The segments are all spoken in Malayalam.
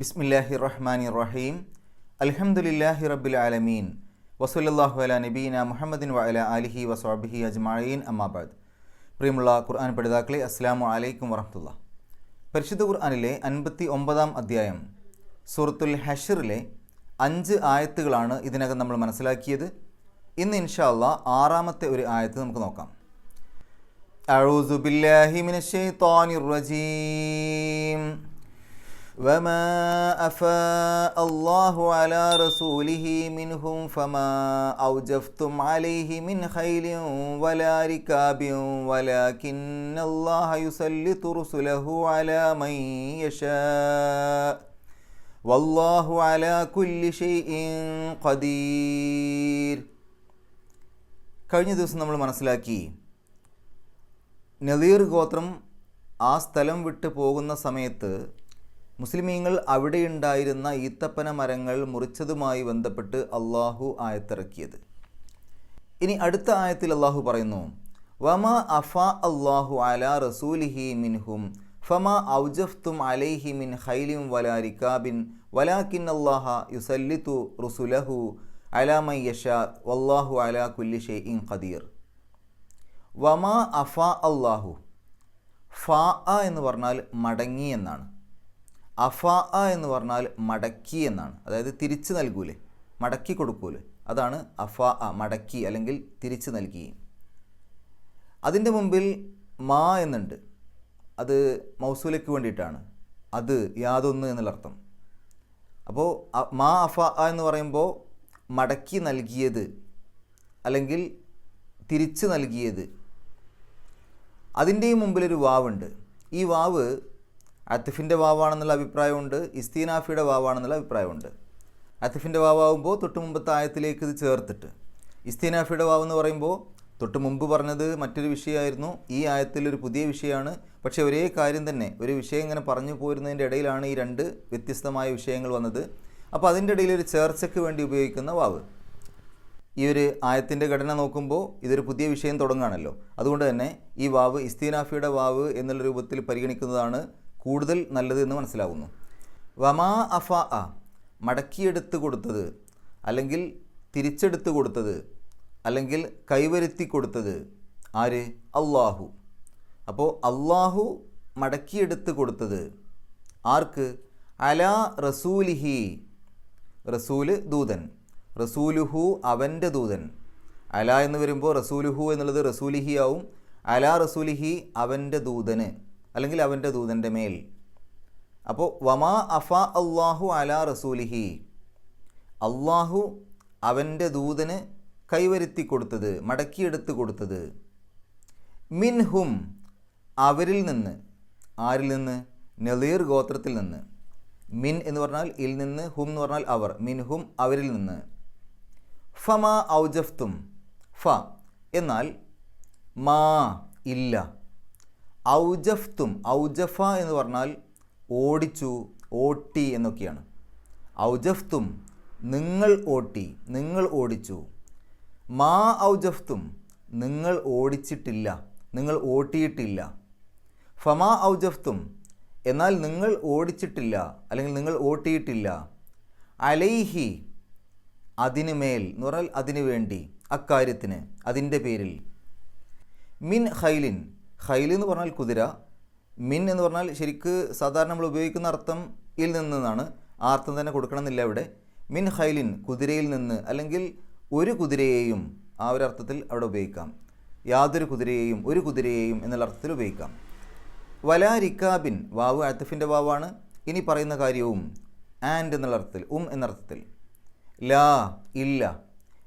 ബിസ്മില്ലാഹി റഹ്മാനി റഹീം അൽഹംദുലില്ലാഹി റബ്ബിൽ ആലമീൻ വസുല്ലാഹു അല നബീന മുഹമ്മദിൻ വഅല അലിഹി വസ്വാബിഹി അജ്മായീൻ അമ്മാബാദ് പ്രിയമുള്ള ഖുർആൻ പഠിതാക്കളെ അസ്സാം വലൈക്കും വറഹമുല്ല പരിശുദ്ധ ഖുർആനിലെ അൻപത്തി ഒമ്പതാം അധ്യായം സൂറത്തുൽ ഹഷറിലെ അഞ്ച് ആയത്തുകളാണ് ഇതിനകം നമ്മൾ മനസ്സിലാക്കിയത് ഇന്ന് ഇൻഷാ അല്ലാ ആറാമത്തെ ഒരു ആയത്ത് നമുക്ക് നോക്കാം أعوذ بالله من الشيطان الرجيم وما أفاء الله على رسوله منهم فما أوجفتم عليه من خيل ولا ركاب ولكن الله يسلط رسله على من يشاء والله على كل شيء قدير കഴിഞ്ഞ ദിവസം നമ്മൾ മനസ്സിലാക്കി നദീർ ഗോത്രം ആ സ്ഥലം വിട്ട് പോകുന്ന സമയത്ത് മുസ്ലിമീങ്ങൾ അവിടെയുണ്ടായിരുന്ന ഈത്തപ്പന മരങ്ങൾ മുറിച്ചതുമായി ബന്ധപ്പെട്ട് അള്ളാഹു ആയത്തിറക്കിയത്. ഇനി അടുത്ത ആയത്തിൽ അള്ളാഹു പറയുന്നു വമ അഫ അള്ളാഹു അല റസൂലിഹി മിൻഹും ഫമ ഔജഫ്തും അലൈഹി മിൻ ഹൈലിം വല റിക്കാബിൻ വലാക്കിൻ അള്ളാഹ യുസല്ലിത്തു റുസുലഹു അലാമൈ വല്ലാഹു അല കുല്ലി ഷെയ്ഇൻ ഖദീർ. വമ അഫ അള്ളാഹു ഫ എന്ന് പറഞ്ഞാൽ മടങ്ങി എന്നാണ്. അഫ എന്ന് പറഞ്ഞാൽ മടക്കി എന്നാണ്. അതായത് തിരിച്ചു നൽകൂലേ. മടക്കി കൊടുക്കൂലേ. അതാണ് അഫാ മടക്കി അല്ലെങ്കിൽ തിരിച്ചു നൽകി. അതിന്റെ മുമ്പിൽ മാ എന്നുണ്ട്. അത് മൗസൂലയ്ക്ക് വേണ്ടിയിട്ടാണ്. അത് യാതൊന്ന് എന്നുള്ള അർത്ഥം. അപ്പോൾ മാ അഫ എന്ന് പറയുമ്പോൾ മടക്കി നൽകിയത് അല്ലെങ്കിൽ തിരിച്ചു നൽകിയത്. അതിന്റെയും മുമ്പിലൊരു വാവുണ്ട്. ഈ വാവ് അത്തിഫിന്റെ വാവാണെന്നുള്ള അഭിപ്രായമുണ്ട് ഇസ്തീനാഫിയുടെ വാവാണെന്നുള്ള അഭിപ്രായമുണ്ട്. അത്തിഫിന്റെ വാവാകുമ്പോൾ തൊട്ട് മുമ്പത്തെ ആയത്തിലേക്ക് ഇത് ചേർത്തിട്ട്. ഇസ്തീനാഫിയുടെ വാവ് എന്ന് പറയുമ്പോൾ തൊട്ട് മുമ്പ് പറഞ്ഞത് മറ്റൊരു വിഷയമായിരുന്നു. ഈ ആയത്തിൽ ഒരു പുതിയ വിഷയമാണ്. പക്ഷേ ഒരേ കാര്യം തന്നെ ഒരു വിഷയം ഇങ്ങനെ പറഞ്ഞു പോരുന്നതിന്റെ ഇടയിലാണ് ഈ രണ്ട് വ്യത്യസ്തമായ വിഷയങ്ങൾ വന്നത്. അപ്പോൾ അതിന്റെ ഇടയിൽ ഒരു ചേർച്ചയ്ക്ക് വേണ്ടി ഉപയോഗിക്കുന്ന വാവ്. ഈ ഒരു ആയത്തിന്റെ ഘടന നോക്കുമ്പോൾ ഇതൊരു പുതിയ വിഷയം തുടങ്ങുകയാണല്ലോ അതുകൊണ്ട് തന്നെ ഈ വാവ് ഇസ്തീനാഫിയുടെ വാവ് എന്നുള്ള രൂപത്തിൽ പരിഗണിക്കുന്നതാണ് കൂടുതൽ നല്ലത് എന്ന് മനസ്സിലാവുന്നു. വമാ അഫ അ മടക്കിയെടുത്ത് കൊടുത്തത് അല്ലെങ്കിൽ തിരിച്ചെടുത്ത് കൊടുത്തത് അല്ലെങ്കിൽ കൈവരുത്തി കൊടുത്തത് ആര്? അള്ളാഹു അപ്പോൾ അള്ളാഹു മടക്കിയെടുത്ത് കൊടുത്തത് ആർക്ക്? അല റസൂലിഹി റസൂൽ ദൂതൻ. റസൂലുഹു അവന്റെ ദൂതൻ. അല എന്ന് വരുമ്പോൾ റസൂലുഹു എന്നുള്ളത് റസൂലിഹി ആവും. അല റസൂലിഹി അവന്റെ ദൂതന്. അല്ലെങ്കിൽ അവന്റെ ദൂതന്റെ മേൽ. അപ്പോൾ വമാ അഫ അള്ളാഹു അല റസൂലിഹി. അള്ളാഹു അവന്റെ ദൂതന് കൈവരുത്തി കൊടുത്തത് മടക്കിയെടുത്ത് കൊടുത്തത്. മിൻഹും അവരിൽ നിന്ന്. ആരിൽ നിന്ന്? നളീർ ഗോത്രത്തിൽ നിന്ന്. മിൻ എന്ന് പറഞ്ഞാൽ ഇൽ നിന്ന് ഹും എന്ന് പറഞ്ഞാൽ അവർ. മിൻഹും അവരിൽ നിന്ന്. ഫമാ ഔജഫ്തും. ഫ. എന്നാൽ മാ ഇല്ല. ഔജഫ്തും ഔജഫ എന്ന് പറഞ്ഞാൽ ഓടിച്ചു ഓട്ടി എന്നൊക്കെയാണ്. ഔജഫ്തും നിങ്ങൾ ഓട്ടി നിങ്ങൾ ഓടിച്ചു. മാ ഔജഫ്തും നിങ്ങൾ ഓടിച്ചിട്ടില്ല നിങ്ങൾ ഓട്ടിയിട്ടില്ല. ഫമാ ഔജഫ്തും എന്നാൽ നിങ്ങൾ ഓടിച്ചിട്ടില്ല അല്ലെങ്കിൽ നിങ്ങൾ ഓട്ടിയിട്ടില്ല. അലൈഹി അതിന് മേൽ എന്ന് പറഞ്ഞാൽ അതിനു വേണ്ടി അക്കാര്യത്തിന് അതിന്റെ പേരിൽ. മിൻ ഖൈലിൻ ഖൈൽ എന്ന് പറഞ്ഞാൽ കുതിര മിൻ എന്ന് പറഞ്ഞാൽ ശരിക്ക് സാധാരണ നമ്മൾ ഉപയോഗിക്കുന്ന അർത്ഥം ഇൽ നിന്നാണ് ആ അർത്ഥം തന്നെ കൊടുക്കണമെന്നില്ല ഇവിടെ. മിൻ ഖൈലിൻ കുതിരയിൽ നിന്ന് അല്ലെങ്കിൽ ഒരു കുതിരയെയും ആ ഒരു അർത്ഥത്തിൽ അവിടെ ഉപയോഗിക്കാം. യാതൊരു കുതിരയെയും ഒരു കുതിരയെയും എന്നുള്ള അർത്ഥത്തിൽ ഉപയോഗിക്കാം. വലാ റിക്കാബിൻ വാവ് അത്തഫിന്റെ വാവാണ്. ഇനി പറയുന്ന കാര്യവും ആൻഡ് എന്നുള്ള അർത്ഥത്തിൽ ഉം എന്നർത്ഥത്തിൽ ലാ ഇല്ല.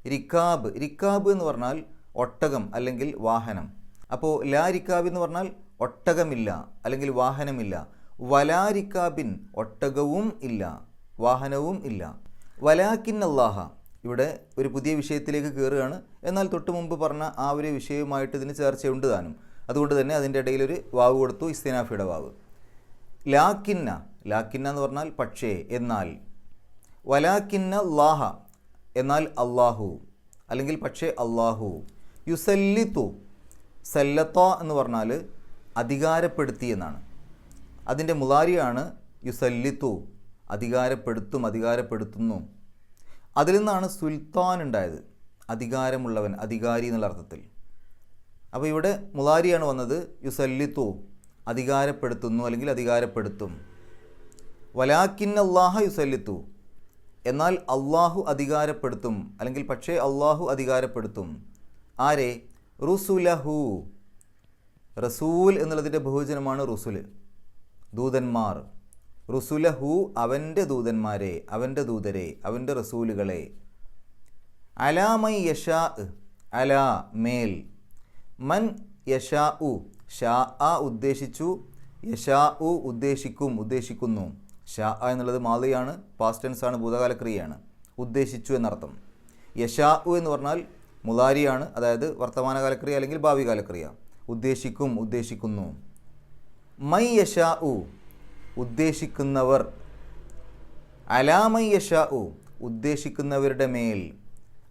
റിക്കാബ് റിക്കാബ് എന്ന് പറഞ്ഞാൽ ഒട്ടകം അല്ലെങ്കിൽ വാഹനം. അപ്പോൾ ലാരിക്കാബ് എന്ന് പറഞ്ഞാൽ ഒട്ടകമില്ല അല്ലെങ്കിൽ വാഹനമില്ല. വലാരിക്കാബിൻ ഒട്ടകവും ഇല്ല വാഹനവും ഇല്ല. വലാക്കിൻ അള്ളാഹ ഇവിടെ ഒരു പുതിയ വിഷയത്തിലേക്ക് കയറുകയാണ് എന്നാൽ തൊട്ട് മുമ്പ് പറഞ്ഞ ആ ഒരു വിഷയവുമായിട്ട് ഇതിന് ചേർച്ചയുണ്ട് താനും. അതുകൊണ്ട് തന്നെ അതിന്റെ ഇടയിൽ ഒരു വാവ് കൊടുത്തു ഇസ്തിനാഫിയുടെ വാവ്. ലാക്കിന്ന ലാക്കിന്ന എന്ന് പറഞ്ഞാൽ പക്ഷേ എന്നാൽ. വലാക്കിന്ന ലാഹ എന്നാൽ അള്ളാഹു അല്ലെങ്കിൽ പക്ഷേ അള്ളാഹു യുസല്ലിത്തു സല്ലത്ത എന്ന് പറഞ്ഞാൽ അധികാരപ്പെടുത്തി എന്നാണ്. അതിന്റെ മുലാരിയാണ് യുസല്ലിത്തു അധികാരപ്പെടുത്തും അധികാരപ്പെടുത്തുന്നു. അതിൽ നിന്നാണ് സുൽത്താൻ ഉണ്ടായത് അധികാരമുള്ളവൻ അധികാരി എന്നുള്ള അർത്ഥത്തിൽ. അപ്പോൾ ഇവിടെ മുതാരിയാണ് വന്നത് യുസല്ലിത്തു അധികാരപ്പെടുത്തുന്നു അല്ലെങ്കിൽ അധികാരപ്പെടുത്തും. വലാക്കിൻ അള്ളാഹ യുസല്ലിത്തു എന്നാൽ അള്ളാഹു അധികാരപ്പെടുത്തും അല്ലെങ്കിൽ പക്ഷേ അള്ളാഹു അധികാരപ്പെടുത്തും. ആരെ? റുസുലഹു. റസൂൽ എന്നുള്ളതിന്റെ ബഹുവചനമാണ് റുസുൽ. ദൂതന്മാർ. റുസുലഹു അവന്റെ ദൂതന്മാരെ അവന്റെ ദൂതരെ അവന്റെ റസൂലുകളെ. അലാമൈ യഷാ അലാ മേൽ. മൻ യഷാ ഉ ഷാ ആ ഉദ്ദേശിച്ചു യഷാ ഉ ഉദ്ദേശിക്കും ഉദ്ദേശിക്കുന്നു. ഷാ ആ എന്നുള്ളത് മാതയാണ് പാസ്റ്റ് ടെൻസ് ആണ് ഭൂതകാല ക്രിയയാണ് ഉദ്ദേശിച്ചു എന്നർത്ഥം. യഷാ ഉ എന്ന് പറഞ്ഞാൽ മുലാരിയാണ് അതായത് വർത്തമാനകാലക്രിയ അല്ലെങ്കിൽ ഭാവി കാലക്രിയ ഉദ്ദേശിക്കും ഉദ്ദേശിക്കുന്നു. മൈ യഷാ ഉ ഉദ്ദേശിക്കുന്നവർ. അലാമൈ യഷാ ഉ ഉദ്ദേശിക്കുന്നവരുടെ മേൽ.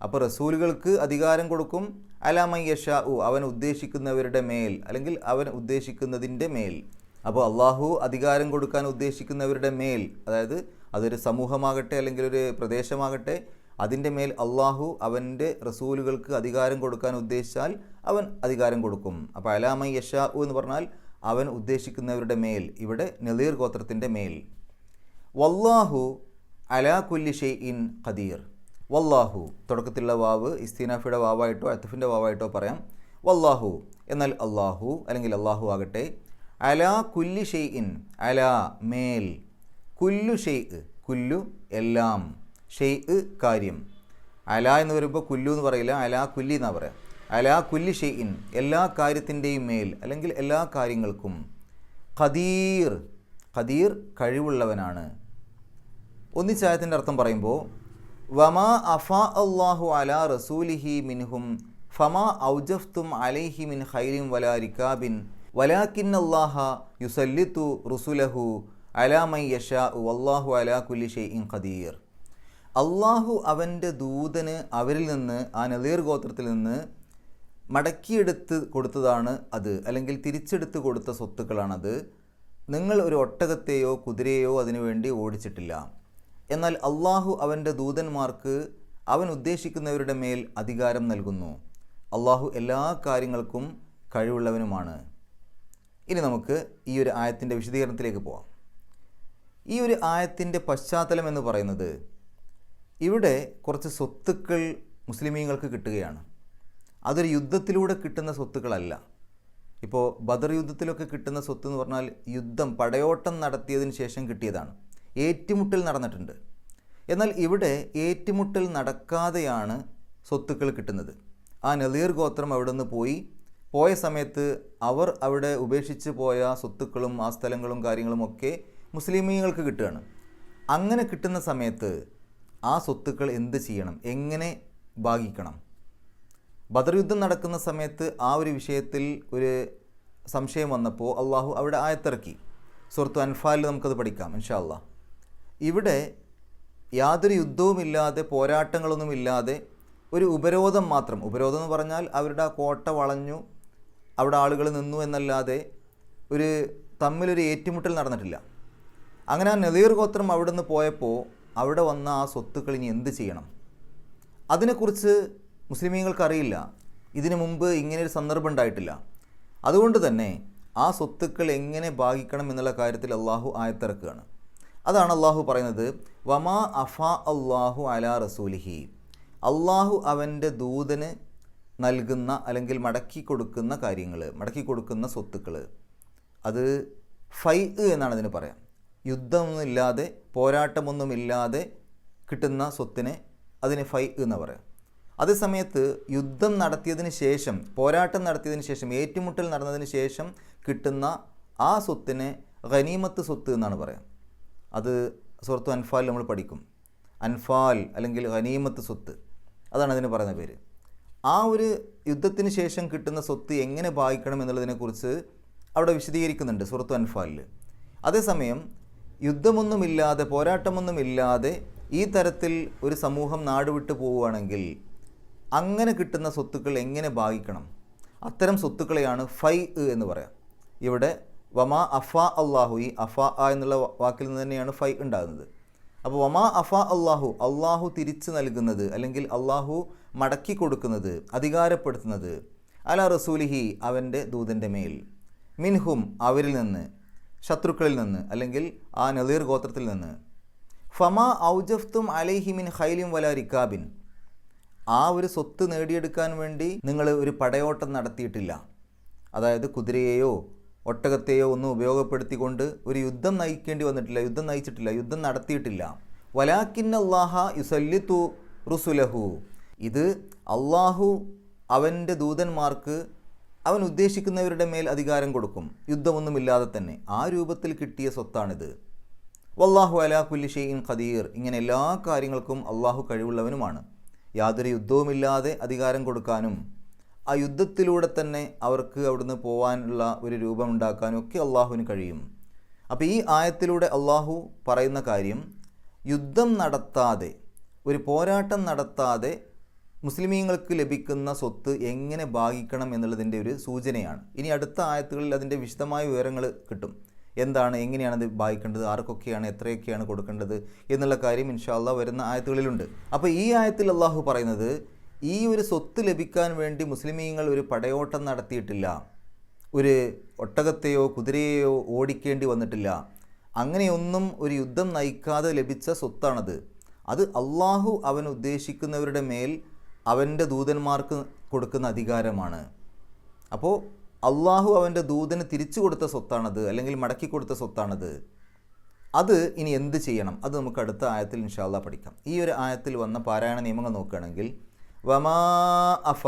അപ്പോൾ റസൂലുകൾക്ക് അധികാരം കൊടുക്കും അലാമൈ യഷാ ഉ അവൻ ഉദ്ദേശിക്കുന്നവരുടെ മേൽ അല്ലെങ്കിൽ അവൻ ഉദ്ദേശിക്കുന്നതിന്റെ മേൽ. അപ്പോൾ അള്ളാഹു അധികാരം കൊടുക്കാൻ ഉദ്ദേശിക്കുന്നവരുടെ മേൽ അതായത് അതൊരു സമൂഹമാകട്ടെ അല്ലെങ്കിൽ ഒരു പ്രദേശമാകട്ടെ അതിന്റെ മേൽ അള്ളാഹു അവന്റെ റസൂലുകൾക്ക് അധികാരം കൊടുക്കാൻ ഉദ്ദേശിച്ചാൽ അവൻ അധികാരം കൊടുക്കും. അപ്പോൾ അലാമ യഷാ ഉ എന്ന് പറഞ്ഞാൽ അവൻ ഉദ്ദേശിക്കുന്നവരുടെ മേൽ ഇവിടെ നെളീർ ഗോത്രത്തിന്റെ മേൽ. വല്ലാഹു അലാ കുല്ലി ഷെയ് ഇൻ ഖദീർ. വല്ലാഹു തുടക്കത്തിലുള്ള വാവ് ഇസ്തീനാഫിയുടെ വാവായിട്ടോ അത്തഫിന്റെ വാവായിട്ടോ പറയാം. വല്ലാഹു എന്നാൽ അള്ളാഹു അല്ലെങ്കിൽ അള്ളാഹു ആകട്ടെ. അലാ കുല്ലി ഷെയ് ഇൻ അലാ മേൽ. കുല്ലു ഷെയ് കുല്ലു എല്ലാം. ഷെയ് കാര്യം. അല എന്ന് പറയുമ്പോൾ കുല്ലു എന്ന് പറയില്ല അല കുല്ലി എന്നാണ് പറയുക അല കുല്ലി ഷെയ് ഇൻ എല്ലാ കാര്യത്തിന്റെയും മേൽ അല്ലെങ്കിൽ എല്ലാ കാര്യങ്ങൾക്കും ഖദീർ ഖദീർ കഴിവുള്ളവനാണ്. ഒന്നിച്ചായത്തിന്റെ അർത്ഥം പറയുമ്പോൾ വമാ അഫാ അള്ളാഹു അല റസൂലിഹി മിൻഹും ഫമാ ഔജഫ്തും അലൈഹി മിൻ ഹൈലിം വലാ റിക്കാബിൻ വലാക്കിൻ അള്ളാഹ യുസല്ലിത്തു റുസുലഹു അലാമൈ യഷാ വല്ലാഹു അല കുല്ലി ഷെയ്ഇൻ ഖദീർ. അള്ളാഹു അവന്റെ ദൂതന് അവരിൽ നിന്ന് ആ നദീർ ഗോത്രത്തിൽ നിന്ന് മടക്കിയെടുത്ത് കൊടുത്തതാണ് അത്. അല്ലെങ്കിൽ തിരിച്ചെടുത്ത് കൊടുത്ത സ്വത്തുക്കളാണത്. നിങ്ങൾ ഒരു ഒട്ടകത്തെയോ കുതിരയെയോ അതിനുവേണ്ടി ഓടിച്ചിട്ടില്ല. എന്നാൽ അള്ളാഹു അവന്റെ ദൂതന്മാർക്ക് അവൻ ഉദ്ദേശിക്കുന്നവരുടെ മേൽ അധികാരം നൽകുന്നു. അള്ളാഹു എല്ലാ കാര്യങ്ങൾക്കും കഴിവുള്ളവനുമാണ്. ഇനി നമുക്ക് ഈ ഒരു ആയത്തിന്റെ വിശദീകരണത്തിലേക്ക് പോവാം. ഈ ഒരു ആയത്തിന്റെ പശ്ചാത്തലം എന്ന് പറയുന്നത് ഇവിടെ കുറച്ച് സ്വത്തുക്കൾ മുസ്ലിമീങ്ങൾക്ക് കിട്ടുകയാണ്. അതൊരു യുദ്ധത്തിലൂടെ കിട്ടുന്ന സ്വത്തുക്കളല്ല. ഇപ്പോൾ ബദർ യുദ്ധത്തിലൊക്കെ കിട്ടുന്ന സ്വത്ത് എന്ന് പറഞ്ഞാൽ യുദ്ധം പടയോട്ടം നടത്തിയതിന് ശേഷം കിട്ടിയതാണ്. ഏറ്റുമുട്ടൽ നടന്നിട്ടുണ്ട്. എന്നാൽ ഇവിടെ ഏറ്റുമുട്ടൽ നടക്കാതെയാണ് സ്വത്തുക്കൾ കിട്ടുന്നത്. ആ നളീർ ഗോത്രം അവിടെ നിന്ന് പോയി. പോയ സമയത്ത് അവർ അവിടെ ഉപേക്ഷിച്ച് പോയ സ്വത്തുക്കളും ആ സ്ഥലങ്ങളും കാര്യങ്ങളും ഒക്കെ മുസ്ലിമീങ്ങൾക്ക് കിട്ടുകയാണ്. അങ്ങനെ കിട്ടുന്ന സമയത്ത് ആ സ്വത്തുക്കൾ എന്ത് ചെയ്യണം? എങ്ങനെ ഭാഗിക്കണം? ബദർ യുദ്ധം നടക്കുന്ന സമയത്ത് ആ ഒരു വിഷയത്തിൽ ഒരു സംശയം വന്നപ്പോൾ അള്ളാഹു അവിടെ ആയത്തിറക്കി. സുഹൃത്തു അൻഫാലിൽ നമുക്കത് പഠിക്കാം ഇൻഷാ അള്ളാഹ് ഇവിടെ യാതൊരു യുദ്ധവുമില്ലാതെ പോരാട്ടങ്ങളൊന്നുമില്ലാതെ ഒരു ഉപരോധം മാത്രം ഉപരോധം എന്ന് പറഞ്ഞാൽ അവരുടെ ആ കോട്ട വളഞ്ഞു അവിടെ ആളുകൾ നിന്നു എന്നല്ലാതെ ഒരു തമ്മിലൊരു ഏറ്റുമുട്ടൽ നടന്നിട്ടില്ല. അങ്ങനെ ആ നദീർ ഗോത്രം അവിടെ നിന്ന് പോയപ്പോൾ അവിടെ വന്ന ആ സ്വത്തുക്കൾ ഇനി എന്ത് ചെയ്യണം? അതിനെക്കുറിച്ച് മുസ്ലിമീങ്ങൾക്ക് അറിയില്ല ഇതിനു മുമ്പ് ഇങ്ങനെ ഒരു സന്ദർഭം ഉണ്ടായിട്ടില്ല. അതുകൊണ്ട് തന്നെ ആ സ്വത്തുക്കൾ എങ്ങനെ ഭാഗിക്കണം എന്നുള്ള കാര്യത്തിൽ അള്ളാഹു ആയത്തിറക്കുകയാണ്. അതാണ് അള്ളാഹു പറയുന്നത് വമാ അഫാ അള്ളാഹു അലാ റസൂലിഹി. അള്ളാഹു അവന്റെ ദൂതന് നൽകുന്ന അല്ലെങ്കിൽ മടക്കി കൊടുക്കുന്ന കാര്യങ്ങൾ മടക്കി കൊടുക്കുന്ന സ്വത്തുക്കൾ അത് ഫൈ എന്നാണ് അതിന് പറയാം. യുദ്ധമൊന്നുമില്ലാതെ പോരാട്ടമൊന്നുമില്ലാതെ കിട്ടുന്ന സ്വത്തിനെ അതിന് ഫൈ എന്ന് പറയാം. അതേസമയത്ത് യുദ്ധം നടത്തിയതിന് ശേഷം പോരാട്ടം നടത്തിയതിന് ശേഷം ഏറ്റുമുട്ടൽ നടന്നതിന് ശേഷം കിട്ടുന്ന ആ സ്വത്തിനെ ഖനീമത്ത് സ്വത്ത് എന്നാണ് പറയാം അത് സുഹൃത്തു അൻഫാൽ നമ്മൾ പഠിക്കും. അൻഫാൽ അല്ലെങ്കിൽ ഖനീമത്ത് സ്വത്ത്. അതാണ് അതിന് പറയുന്ന പേര്. ആ ഒരു യുദ്ധത്തിന് ശേഷം കിട്ടുന്ന സ്വത്ത് എങ്ങനെ ഭാഗിക്കണം എന്നുള്ളതിനെക്കുറിച്ച് അവിടെ വിശദീകരിക്കുന്നുണ്ട് സുഹൃത്തു അൻഫാലിൽ അതേസമയം യുദ്ധമൊന്നുമില്ലാതെ പോരാട്ടമൊന്നുമില്ലാതെ ഈ തരത്തിൽ ഒരു സമൂഹം നാടുവിട്ടു പോവുകയാണെങ്കിൽ അങ്ങനെ കിട്ടുന്ന സ്വത്തുക്കൾ എങ്ങനെ ഭാഗിക്കണം? അത്തരം സ്വത്തുക്കളെയാണ് ഫൈ എന്ന് പറയാം. ഇവിടെ വമാ അഫ അള്ളാഹു ഈ അഫ ആ എന്നുള്ള വാക്കിൽ നിന്ന് തന്നെയാണ് ഫൈ ഉണ്ടാകുന്നത്. അപ്പോൾ വമാ അഫ അള്ളാഹു അള്ളാഹു തിരിച്ചു നൽകുന്നത് അല്ലെങ്കിൽ അള്ളാഹു മടക്കി കൊടുക്കുന്നത് അധികാരപ്പെടുത്തുന്നത് അല റസൂലിഹി അവന്റെ ദൂതന്റെ മേൽ. മിൻഹും അവരിൽ നിന്ന് ശത്രുക്കളിൽ നിന്ന് അല്ലെങ്കിൽ ആ നദീർ ഗോത്രത്തിൽ നിന്ന്. ഫമ ഔജഫ്തും അലൈഹി ഹൈലിം വല റിക്കാബിൻ. ആ ഒരു സ്വത്ത് നേടിയെടുക്കാൻ വേണ്ടി നിങ്ങൾ ഒരു പടയോട്ടം നടത്തിയിട്ടില്ല. അതായത് കുതിരയെയോ ഒട്ടകത്തെയോ ഒന്നും ഉപയോഗപ്പെടുത്തിക്കൊണ്ട് ഒരു യുദ്ധം നയിക്കേണ്ടി വന്നിട്ടില്ല യുദ്ധം നയിച്ചിട്ടില്ല യുദ്ധം നടത്തിയിട്ടില്ല. വലാക്കിൻ അള്ളാഹ യുസല്ലിത്തു റുസുലഹു. ഇത് അള്ളാഹു അവന്റെ ദൂതന്മാർക്ക് അവൻ ഉദ്ദേശിക്കുന്നവരുടെ മേൽ അധികാരം കൊടുക്കും. യുദ്ധമൊന്നുമില്ലാതെ തന്നെ. ആ രൂപത്തിൽ കിട്ടിയ സ്വത്താണിത്. വല്ലാഹു അലാ കുല്ലി ഷെയ്ൻ ഖദീർ. ഇങ്ങനെ എല്ലാ കാര്യങ്ങൾക്കും അള്ളാഹു കഴിവുള്ളവനുമാണ്. യാതൊരു യുദ്ധവുമില്ലാതെ അധികാരം കൊടുക്കാനും ആ യുദ്ധത്തിലൂടെ തന്നെ അവർക്ക് അവിടുന്ന് പോകാനുള്ള ഒരു രൂപം ഉണ്ടാക്കാനും ഒക്കെ അള്ളാഹുവിന് കഴിയും. അപ്പോൾ ഈ ആയത്തിലൂടെ അള്ളാഹു പറയുന്ന കാര്യം യുദ്ധം നടത്താതെ ഒരു പോരാട്ടം നടത്താതെ മുസ്ലിമീങ്ങൾക്ക് ലഭിക്കുന്ന സ്വത്ത് എങ്ങനെ ഭാഗിക്കണം എന്നുള്ളതിന്റെ ഒരു സൂചനയാണ്. ഇനി അടുത്ത ആയത്തുകളിൽ അതിന്റെ വിശദമായ വിവരങ്ങൾ കിട്ടും. എന്താണ് എങ്ങനെയാണ് അത് ഭാഗിക്കേണ്ടത് ആർക്കൊക്കെയാണ് എത്രയൊക്കെയാണ് കൊടുക്കേണ്ടത് എന്നുള്ള കാര്യം ഇൻഷാല്ല വരുന്ന ആയത്തുകളിലുണ്ട്. അപ്പോൾ ഈ ആയത്തിൽ അള്ളാഹു പറയുന്നത് ഈ ഒരു സ്വത്ത് ലഭിക്കാൻ വേണ്ടി മുസ്ലിമീങ്ങൾ ഒരു പടയോട്ടം നടത്തിയിട്ടില്ല ഒരു ഒട്ടകത്തെയോ കുതിരയെയോ ഓടിക്കേണ്ടി വന്നിട്ടില്ല അങ്ങനെയൊന്നും ഒരു യുദ്ധം നയിക്കാതെ ലഭിച്ച സ്വത്താണത്. അത് അള്ളാഹു അവൻ ഉദ്ദേശിക്കുന്നവരുടെ മേൽ അവന്റെ ദൂതന്മാർക്ക് കൊടുക്കുന്ന അധികാരമാണ്. അപ്പോൾ അള്ളാഹു അവന്റെ ദൂതന് തിരിച്ചു കൊടുത്ത സ്വത്താണത് അല്ലെങ്കിൽ മടക്കി കൊടുത്ത സ്വത്താണത്. അത് ഇനി എന്ത് ചെയ്യണം? അത് നമുക്ക് അടുത്ത ആയത്തിൽ ഇൻഷാല്ല പഠിക്കാം. ഈ ഒരു ആയത്തിൽ വന്ന പാരായണ നിയമങ്ങൾ നോക്കുകയാണെങ്കിൽ വമാ അഫ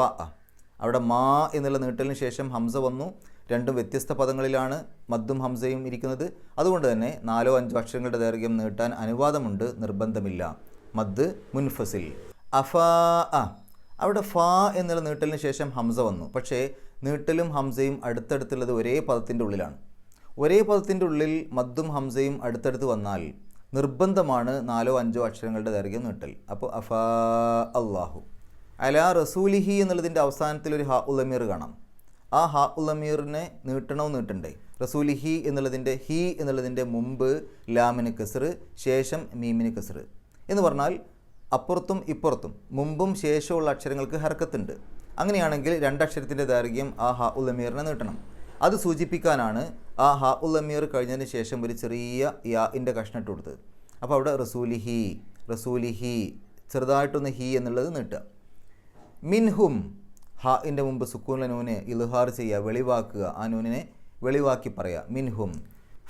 അവിടെ മാ എന്നുള്ള നീട്ടലിന് ശേഷം ഹംസ വന്നു. രണ്ടും വ്യത്യസ്ത പദങ്ങളിലാണ് മദ്ദും ഹംസയും ഇരിക്കുന്നത്. അതുകൊണ്ട് തന്നെ നാലോ അഞ്ചോ അക്ഷരങ്ങളുടെ ദൈർഘ്യം നീട്ടാൻ അനുവാദമുണ്ട് നിർബന്ധമില്ല. മദ് മുൻഫസിൽ. അഫ അ അവിടെ ഫ എന്നുള്ള നീട്ടലിന് ശേഷം ഹംസ വന്നു. പക്ഷേ നീട്ടലും ഹംസയും അടുത്തടുത്തുള്ളത് ഒരേ പദത്തിന്റെ ഉള്ളിലാണ്. ഒരേ പദത്തിന്റെ ഉള്ളിൽ മദ്ദും ഹംസയും അടുത്തടുത്ത് വന്നാൽ നിർബന്ധമാണ് നാലോ അഞ്ചോ അക്ഷരങ്ങളുടെ ദൈർഘ്യം നീട്ടൽ. അപ്പോൾ അഫാ അള്ളാഹു അല റസൂലിഹി എന്നുള്ളതിന്റെ അവസാനത്തിൽ ഒരു ഹാ ഉലമീർ കാണാം. ആ ഹാ ഉലമീറിനെ നീട്ടണോ നീട്ടണ്ടേ? റസൂലിഹി എന്നുള്ളതിന്റെ ഹി എന്നുള്ളതിന്റെ മുമ്പ് ലാമിന് കസറ് ശേഷം മീമിന് കസറ് എന്ന് പറഞ്ഞാൽ അപ്പുറത്തും ഇപ്പുറത്തും മുമ്പും ശേഷമുള്ള അക്ഷരങ്ങൾക്ക് ഹർക്കത്തുണ്ട്. അങ്ങനെയാണെങ്കിൽ രണ്ടക്ഷരത്തിന്റെ ദൈർഘ്യം ആ ഹാ ഉലമീറിനെ നീട്ടണം. അത് സൂചിപ്പിക്കാനാണ് ആ ഹാ ഉലമീർ കഴിഞ്ഞതിന് ശേഷം ഒരു ചെറിയ യാഇന്റെ കഷ്ണം ഇട്ട് കൊടുത്തത്. അപ്പോൾ അവിടെ റസൂലിഹി റസൂലിഹി ചെറുതായിട്ടൊന്ന് ഹി എന്നുള്ളത് നീട്ടുക. മിൻഹും ഹാഇന്റെ മുമ്പ് സുക്കൂനിലെ നൂനെ ഇൽഹാർ ചെയ്യുക വെളിവാക്കുക ആ നൂനിനെ വെളിവാക്കി പറയുക. മിൻഹും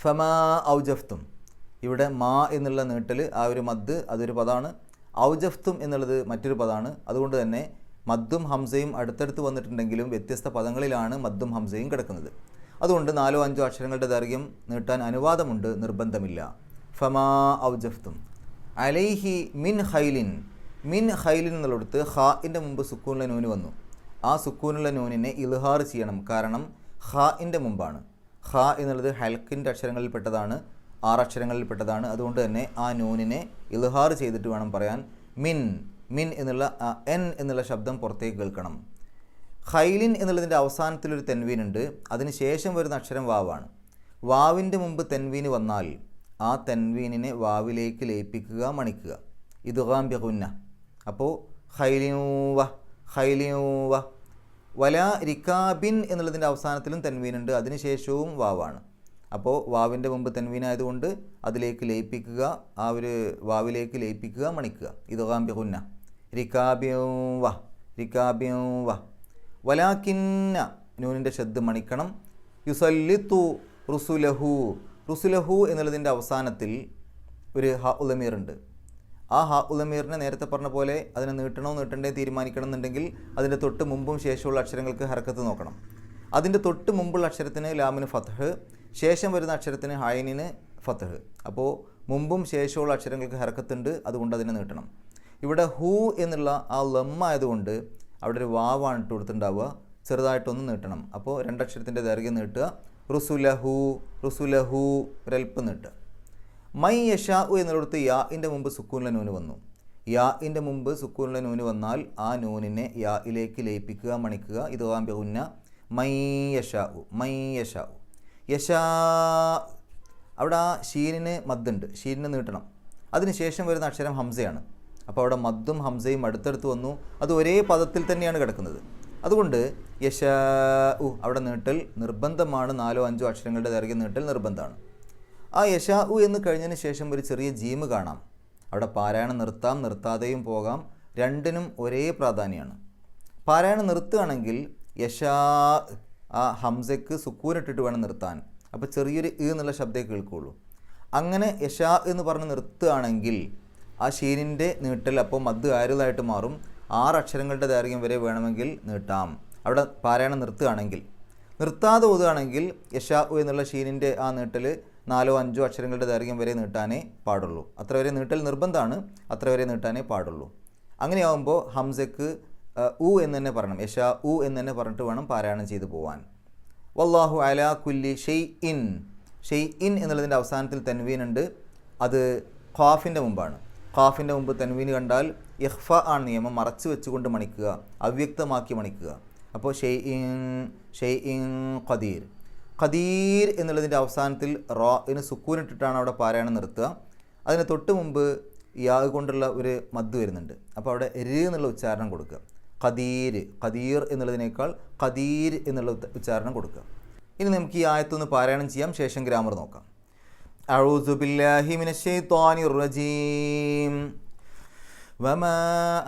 ഫമാ ഔജഫ്തും. ഇവിടെ മാ എന്നുള്ള നീട്ടൽ ആ ഒരു മദ് അതൊരു പദമാണ് ഔജഫ്തും എന്നുള്ളത് മറ്റൊരു പദമാണ് അതുകൊണ്ട് തന്നെ മദ്ദും ഹംസയും അടുത്തടുത്ത് വന്നിട്ടുണ്ടെങ്കിലും വ്യത്യസ്ത പദങ്ങളിലാണ് മദ്ദും ഹംസയും കിടക്കുന്നത്. അതുകൊണ്ട് നാലോ അഞ്ചോ അക്ഷരങ്ങളുടെ ദൈർഘ്യം നീട്ടാൻ അനുവാദമുണ്ട് നിർബന്ധമില്ല. ഫമാ ഔജഫ്തും. അലൈഹി മിൻ ഹൈലിൻ മിൻ ഹൈലിൻ എന്നുള്ളിടത്ത് ഹാഇന്റെ മുമ്പ് സുക്കൂനുള്ള നൂന് വന്നു. ആ സുക്കൂനുള്ള നൂനിനെ ഇൽഹാർ ചെയ്യണം. കാരണം ഹാഇന്റെ മുമ്പാണ്. ഹാ എന്നുള്ളത് ഹൽക്കിന്റെ അക്ഷരങ്ങളിൽപ്പെട്ടതാണ്. ആറക്ഷരങ്ങളിൽപ്പെട്ടതാണ്. അതുകൊണ്ട് തന്നെ ആ നൂനിനെ ഇൽഹാർ ചെയ്തിട്ട് വേണം പറയാൻ. മിൻ മിൻ എന്നുള്ള എൻ എന്നുള്ള ശബ്ദം പുറത്തേക്ക് കേൾക്കണം. ഖൈലിൻ എന്നുള്ളതിന്റെ അവസാനത്തിലൊരു തെൻവീനുണ്ട്. അതിന് ശേഷം വരുന്ന അക്ഷരം വാവാണ്. വാവിന്റെ മുമ്പ് തെൻവീന് വന്നാൽ ആ തെൻവീനിനെ വാവിലേക്ക് ലയിപ്പിക്കുക മണിക്കുക. ഇതുഹാം ബഹുന്ന അപ്പോൾ ഖൈലിയൂവ ഖൈലിയൂവ വല റിക്കാബിൻ എന്നുള്ളതിന്റെ അവസാനത്തിലും തെൻവീനുണ്ട്. അതിനുശേഷവും വാവാണ്. അപ്പോൾ വാവിന്റെ മുമ്പ് തെൻവീനായതുകൊണ്ട് അതിലേക്ക് ലയിപ്പിക്കുക ആ ഒരു വാവിലേക്ക് ലയിപ്പിക്കുക മണിക്കുക. ഇതൊകാമ്പി കുന്ന രിക്കാബ്യം വ രിക്കാബ്യം വ വലാക്കിന്ന. നൂനിന്റെ ശബ്ദം മണിക്കണം. യുസല്ലിത്തു റുസുലഹു. റുസുലഹു എന്നുള്ളതിന്റെ അവസാനത്തിൽ ഒരു ഹ ഉലമീറുണ്ട് ആ ഹ ഉലമീറിനെ നേരത്തെ പറഞ്ഞ പോലെ അതിനെ നീട്ടണോ നീട്ടണ്ടേ തീരുമാനിക്കണം എന്നുണ്ടെങ്കിൽ അതിന്റെ തൊട്ട് മുമ്പും ശേഷമുള്ള അക്ഷരങ്ങൾക്ക് ഹർക്കത്ത് നോക്കണം. അതിന്റെ തൊട്ട് മുമ്പുള്ള അക്ഷരത്തിന് ലാമിന് ഫത്ഹ്. ശേഷം വരുന്ന അക്ഷരത്തിന് ഹൈനിന് ഫത്തഹ് അപ്പോൾ മുമ്പും ശേഷമുള്ള അക്ഷരങ്ങൾക്ക് ഹർക്കത്തുണ്ട് അതുകൊണ്ട് അതിനെ നീട്ടണം. ഇവിടെ ഹൂ എന്നുള്ള ആ ലമ്മായതുകൊണ്ട് അവിടെ ഒരു വാവാണ് ഇട്ട് കൊടുത്തിട്ടുണ്ടാവുക. ചെറുതായിട്ടൊന്ന് നീട്ടണം. അപ്പോൾ രണ്ടക്ഷരത്തിന്റെ ദൈർഘ്യം നീട്ടുക. റുസുലഹു റുസുലഹു ഒരൽപ്പം നീട്ടുക. മൈ യഷാ ഉ എന്നിടത്ത് യാഇന്റെ മുമ്പ് സുക്കൂനിലെ നൂന് വന്നു. യാഇന്റെ മുമ്പ് സുക്കൂനിലെ നൂന് വന്നാൽ ആ നൂനിനെ യായിലേക്ക് ലയിപ്പിക്കുക മണിക്കുക. ഇത് വാമ്പ്യകുന്ന മൈ യഷാ ഉ മൈ യഷാ യഷാ അവിടെ ആ ഷീനിന് മദ്ദുണ്ട്. ഷീനിന് നീട്ടണം. അതിനുശേഷം വരുന്ന അക്ഷരം ഹംസയാണ്. അപ്പോൾ അവിടെ മദ്ദും ഹംസയും അടുത്തടുത്ത് വന്നു. അത് ഒരേ പദത്തിൽ തന്നെയാണ് കിടക്കുന്നത്. അതുകൊണ്ട് യശ ഉ അവിടെ നീട്ടൽ നിർബന്ധമാണ്. നാലോ അഞ്ചോ അക്ഷരങ്ങളുടെ ദൈർഘ്യം നീട്ടൽ നിർബന്ധമാണ്. ആ യശ ഉ എന്ന് കഴിഞ്ഞതിന് ശേഷം ഒരു ചെറിയ ജീമ് കാണാം. അവിടെ പാരായണം നിർത്താം. നിർത്താതെയും പോകാം. രണ്ടിനും ഒരേ പ്രാധാന്യമാണ്. പാരായണം നിർത്തുകയാണെങ്കിൽ യശാ ആ ഹംസയ്ക്ക് സുക്കൂനിട്ടിട്ട് വേണം നിർത്താൻ. അപ്പോൾ ചെറിയൊരു ഇ എന്നുള്ള ശബ്ദമേ കേൾക്കുകയുള്ളൂ അങ്ങനെ യശാ എന്ന് പറഞ്ഞ് നിർത്തുകയാണെങ്കിൽ ആ ഷീനിന്റെ നീട്ടൽ അപ്പോൾ മദ് ആരുതായിട്ട് മാറും. ആറ് അക്ഷരങ്ങളുടെ ദൈർഘ്യം വരെ വേണമെങ്കിൽ നീട്ടാം. അവിടെ പാരായണം നിർത്തുകയാണെങ്കിൽ. നിർത്താതെ ഓതുകയാണെങ്കിൽ യഷാ എന്നുള്ള ഷീനിന്റെ ആ നീട്ടൽ നാലോ അഞ്ചോ അക്ഷരങ്ങളുടെ ദൈർഘ്യം വരെ നീട്ടാനേ പാടുള്ളൂ. അത്ര വരെ നീട്ടൽ നിർബന്ധമാണ്. അത്ര വരെ നീട്ടാനേ പാടുള്ളൂ. അങ്ങനെയാവുമ്പോൾ ഹംസക്ക് ഉ എന്ന് തന്നെ പറയണം. യശാ ഉ എന്ന് തന്നെ പറഞ്ഞിട്ട് വേണം പാരായണം ചെയ്തു പോവാൻ. വല്ലാഹു അലാ കുല്ലി ഷെയ് ഇൻ ഷെയ് ഇൻ എന്നുള്ളതിന്റെ അവസാനത്തിൽ തൻവീൻ ഉണ്ട് അത് ഖാഫിന്റെ മുമ്പാണ്. ഖാഫിന്റെ മുമ്പ് തൻവീൻ കണ്ടാൽ ഇഹ്ഫ ആണ് നിയമം. മറച്ചു വെച്ചുകൊണ്ട് മണിക്കുക അവ്യക്തമാക്കി മണിക്കുക. അപ്പോൾ ഷെയ് ഇൻ ഷെയ് ഇൻ ഖദീർ. ഖദീർ എന്നുള്ളതിന്റെ അവസാനത്തിൽ റോ ഇന് സുക്കൂനിട്ടിട്ടാണ് അവിടെ പാരായണം നിർത്തുക. അതിന് തൊട്ട് മുമ്പ് യാ കൊണ്ടുള്ള ഒരു മദ് വരുന്നുണ്ട്. അപ്പോൾ അവിടെ എരി എന്നുള്ള ഉച്ചാരണം കൊടുക്കുക. ഖദീർ ഖദീർ എന്നുള്ളതിനേക്കാൾ ഖദീർ എന്നുള്ള ഉത്ത- ഉച്ചാരണം കൊടുക്കുക ഇനി നമുക്ക് ഈ ആയത്തൊന്ന് പാരായണം ചെയ്യാം ശേഷം ഗ്രാമർ നോക്കാം أعوذ بالله من الشيطان الرجيم وما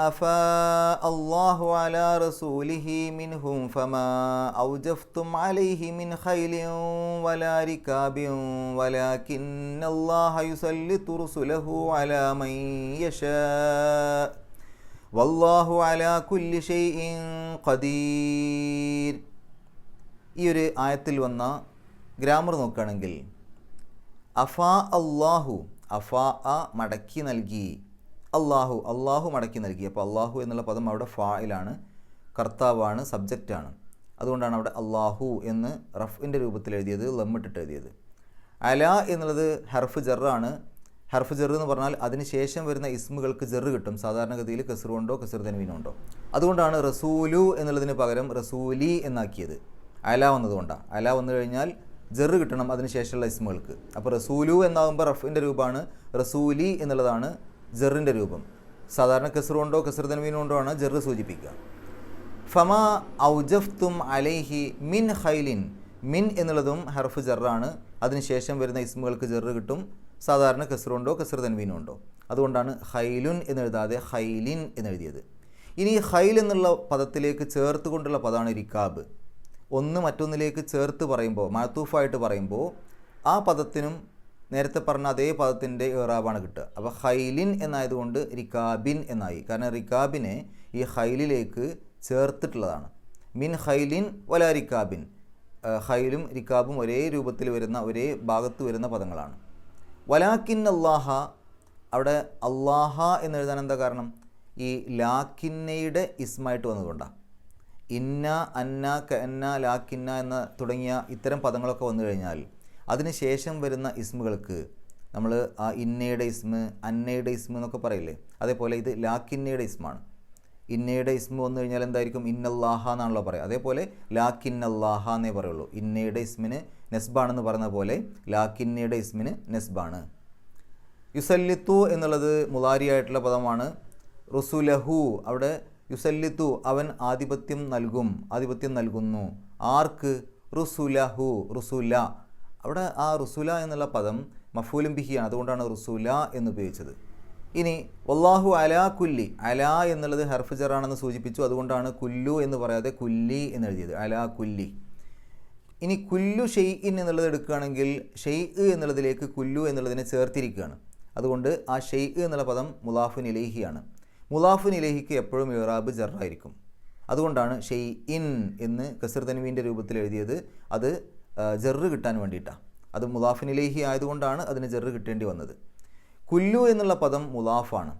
أفاء الله على رسوله منهم فما أوجفتم عليه من خيل ولا ركاب ولكن الله يسلط رسله على من يشاء വല്ലാഹു അലാ കുല്ലി ഖദീർ. ഈ ഒരു ആയത്തിൽ വന്ന ഗ്രാമർ നോക്കുകയാണെങ്കിൽ അഫാ അള്ളാഹു അഫാ അ മടക്കി നൽകി അള്ളാഹു അള്ളാഹു മടക്കി നൽകി. അപ്പോൾ അള്ളാഹു എന്നുള്ള പദം അവിടെ ഫായിലാണ് കർത്താവാണ് സബ്ജക്റ്റാണ്. അതുകൊണ്ടാണ് അവിടെ അള്ളാഹു എന്ന് റഫിന്റെ രൂപത്തിൽ എഴുതിയത് ലമ്മിട്ടിട്ട് എഴുതിയത്. അല എന്നുള്ളത് ഹർഫ് ജറാണ് ഹർഫ് ജെറ് എന്ന് പറഞ്ഞാൽ അതിന് ശേഷം വരുന്ന ഇസ്മുകൾക്ക് ജെറ് കിട്ടും. സാധാരണഗതിയിൽ കസർ കൊണ്ടോ കസർ തൻവീനോ ഉണ്ടോ? അതുകൊണ്ടാണ് റസൂലു എന്നുള്ളതിന് പകരം റസൂലി എന്നാക്കിയത്. അല വന്നതുകൊണ്ടാണ്. അല വന്നു കഴിഞ്ഞാൽ ജെറ് കിട്ടണം അതിന് ശേഷമുള്ള ഇസ്മുകൾക്ക്. അപ്പോൾ റസൂലു എന്നാകുമ്പോൾ റഫിന്റെ രൂപമാണ് റസൂലി എന്നുള്ളതാണ് ജെറിന്റെ രൂപം. സാധാരണ കസർ കൊണ്ടോ കസർ തൻവീനോ ആണ് ജെറ് സൂചിപ്പിക്കുക. ഫമ ഔജഫ്തും അലൈഹി മിൻ ഹൈലിൻ മിൻ എന്നുള്ളതും ഹർഫ് ജെറാണ്. അതിനുശേഷം വരുന്ന ഇസ്മുകൾക്ക് ജെറ് കിട്ടും. സാധാരണ കസറുണ്ടോ കസർ തൻവീനും ഉണ്ടോ അതുകൊണ്ടാണ് ഹൈലുൻ എന്നെഴുതാതെ ഹൈലിൻ എന്നെഴുതിയത്. ഇനി ഹൈൽ എന്നുള്ള പദത്തിലേക്ക് ചേർത്ത് കൊണ്ടുള്ള പദമാണ് റിക്കാബ് ഒന്ന് മറ്റൊന്നിലേക്ക് ചേർത്ത് പറയുമ്പോൾ മാത്തൂഫായിട്ട് പറയുമ്പോൾ ആ പദത്തിനും നേരത്തെ പറഞ്ഞ അതേ പദത്തിന്റെ ഇറാബാണ് കിട്ടുക. അപ്പോൾ ഹൈലിൻ എന്നായതുകൊണ്ട് റിക്കാബിൻ എന്നായി. കാരണം റിക്കാബിനെ ഈ ഹൈലിലേക്ക് ചേർത്തിട്ടുള്ളതാണ്. മിൻ ഹൈലിൻ വല റിക്കാബിൻ ഹൈലും റിക്കാബും ഒരേ രൂപത്തിൽ വരുന്ന ഒരേ ഭാഗത്ത് വരുന്ന പദങ്ങളാണ്. വലാക്കിൻ അള്ളാഹ അവിടെ അള്ളാഹ എന്നെഴുതാൻ എന്താ കാരണം? ഈ ലാക്കിന്നയുടെ ഇസ്മായിട്ട് വന്നതുകൊണ്ടാണ് ഇന്ന അന്ന കന്ന ലാക്കിന്ന എന്ന തുടങ്ങിയ ഇത്തരം പദങ്ങളൊക്കെ വന്നു കഴിഞ്ഞാൽ അതിന് ശേഷം വരുന്ന ഇസ്മുകൾക്ക് നമ്മൾ ആ ഇന്നയുടെ ഇസ്മ് അന്നയുടെ ഇസ്മ് എന്നൊക്കെ പറയില്ലേ? അതേപോലെ ഇത് ലാക്കിന്നയുടെ ഇസ്മാണ്. ഇന്നയുടെ ഇസ്മു വന്നു കഴിഞ്ഞാൽ എന്തായിരിക്കും? ഇന്നല്ലാഹ എന്നാണല്ലോ പറയുക. അതേപോലെ ലാക്കിന്നല്ലാഹ എന്നേ പറയുള്ളൂ. ഇന്നയുടെ ഇസ്മിന് നെസ്ബാണെന്ന് പറഞ്ഞ പോലെ ലാക്കിന്നയുടെ ഇസ്മിന് നെസ്ബാണ്. യുസല്ലിത്തു എന്നുള്ളത് മുലാരിയായിട്ടുള്ള പദമാണ്. റുസുലഹു അവിടെ യുസല്ലിത്തു അവൻ ആധിപത്യം നൽകും ആധിപത്യം നൽകുന്നു. ആർക്ക്? റുസുലഹു റുസുല. അവിടെ ആ റുസുല എന്നുള്ള പദം മഫൂലും ബിഹിയാണ്. അതുകൊണ്ടാണ് റുസുല എന്ന് ഉപയോഗിച്ചത്. ഇനി വല്ലാഹു അലാ കുല്ലി അലാ എന്നുള്ളത് ഹർഫ് ജറാണെന്ന് സൂചിപ്പിച്ചു. അതുകൊണ്ടാണ് കുല്ലു എന്ന് പറയാതെ കുല്ലി എന്ന് എഴുതിയത് അലാ കുല്ലി. ഇനി കുല്ലു ഷെയ് ഇൻ എന്നുള്ളത് എടുക്കുകയാണെങ്കിൽ ഷെയ് എന്നുള്ളതിലേക്ക് കുല്ലു എന്നുള്ളതിനെ ചേർത്തിരിക്കുകയാണ്. അതുകൊണ്ട് ആ ഷെയ് എന്നുള്ള പദം മുലാഫുൻ ഇലേഹിയാണ്. മുലാഫുൻ ഇലേഹിക്ക് എപ്പോഴും ഇറാബ് ജറായിരിക്കും. അതുകൊണ്ടാണ് ഷെയ് ഇൻ എന്ന് കസർ തനുവീന്റെ രൂപത്തിൽ എഴുതിയത്. അത് ജെറ് കിട്ടാൻ വേണ്ടിയിട്ടാണ്. അത് മുലാഫു നിലേഹി ആയതുകൊണ്ടാണ് അതിന് ജെറ് കിട്ടേണ്ടി വന്നത്. കുല്ലു എന്നുള്ള പദം മുലാഫാണ്.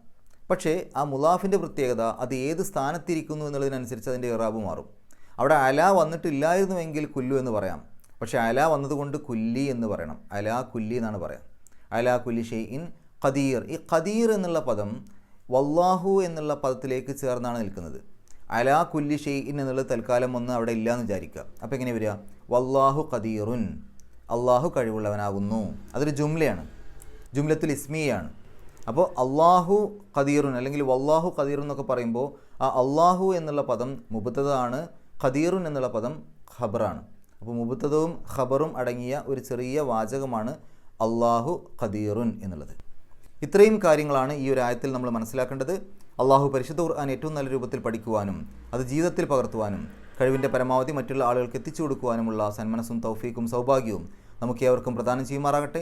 പക്ഷേ ആ മുലാഫിന്റെ പ്രത്യേകത അത് ഏത് സ്ഥാനത്തിരിക്കുന്നു എന്നുള്ളതിനനുസരിച്ച് അതിന്റെ ഇറാബ് മാറും. അവിടെ അല വന്നിട്ടില്ലായിരുന്നുവെങ്കിൽ കുല്ലു എന്ന് പറയാം. പക്ഷേ അല വന്നതുകൊണ്ട് കുല്ലി എന്ന് പറയണം. അല കുല്ലി എന്നാണ് പറയാം. അല കുല്ലി ഷെയ് ഇൻ ഖദീർ. ഈ ഖദീർ എന്നുള്ള പദം വല്ലാഹു എന്നുള്ള പദത്തിലേക്ക് ചേർന്നാണ് നിൽക്കുന്നത്. അല കുല്ലി ഷെയ് ഇൻ എന്നുള്ളത് തൽക്കാലം ഒന്ന് അവിടെ ഇല്ല എന്ന് വിചാരിക്കുക. അപ്പോൾ എങ്ങനെ വരിക? വല്ലാഹു ഖദീറുൻ. അള്ളാഹു കഴിവുള്ളവനാകുന്നു. അതൊരു ജുംലയാണ്. ജുംലത്തുൽ ഇസ്മിയാണ് അപ്പോൾ അള്ളാഹു ഖദീറുൻ അല്ലെങ്കിൽ വല്ലാഹു ഖദീറുൻ എന്നൊക്കെ പറയുമ്പോൾ ആ അള്ളാഹു എന്നുള്ള പദം മുബത്തതാണ് ഖദീറുൻ എന്നുള്ള പദം ഖബറാണ്. അപ്പോൾ മുബത്തതവും ഖബറും അടങ്ങിയ ഒരു ചെറിയ വാചകമാണ് അള്ളാഹു ഖദീറുൻ എന്നുള്ളത്. ഇത്രയും കാര്യങ്ങളാണ് ഈ ഒരു ആയത്തിൽ നമ്മൾ മനസ്സിലാക്കേണ്ടത്. അള്ളാഹു പരിശുദ്ധ ഖുർആൻ ഏറ്റവും നല്ല രൂപത്തിൽ പഠിക്കുവാനും അത് ജീവിതത്തിൽ പകർത്തുവാനും കഴിവിന്റെ പരമാവധി മറ്റുള്ള ആളുകൾക്ക് എത്തിച്ചു കൊടുക്കുവാനുമുള്ള സന്മനസ്സും തൗഫീക്കും സൗഭാഗ്യവും നമുക്ക് ഏവർക്കും പ്രദാനം ചെയ്യുമാറാകട്ടെ.